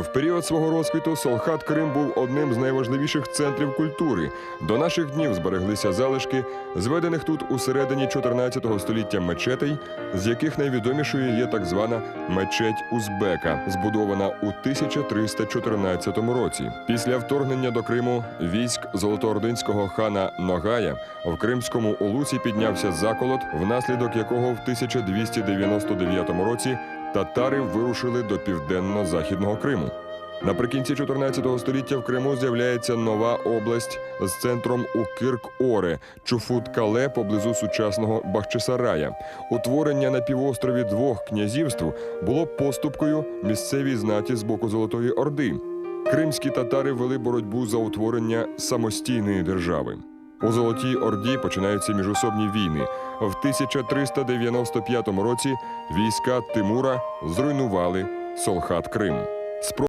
В період свого розквіту Солхат Крим був одним з найважливіших центрів культури. До наших днів збереглися залишки, зведених тут у середині 14 століття мечетей, з яких найвідомішою є так звана мечеть Узбека, збудована у 1314 році. Після вторгнення до Криму військ золотоординського хана Ногая в Кримському Олусі піднявся заколот, внаслідок якого в 1299 році татари вирушили до південно-західного Криму. Наприкінці 14 століття в Криму з'являється нова область з центром у Кирк-Оре, Чуфут-Кале поблизу сучасного Бахчисарая. Утворення на півострові двох князівств було поступкою місцевій знаті з боку Золотої Орди. Кримські татари вели боротьбу за утворення самостійної держави. У Золотій Орді починаються міжособні війни. В 1395 році війська Тимура зруйнували Солхат Крим.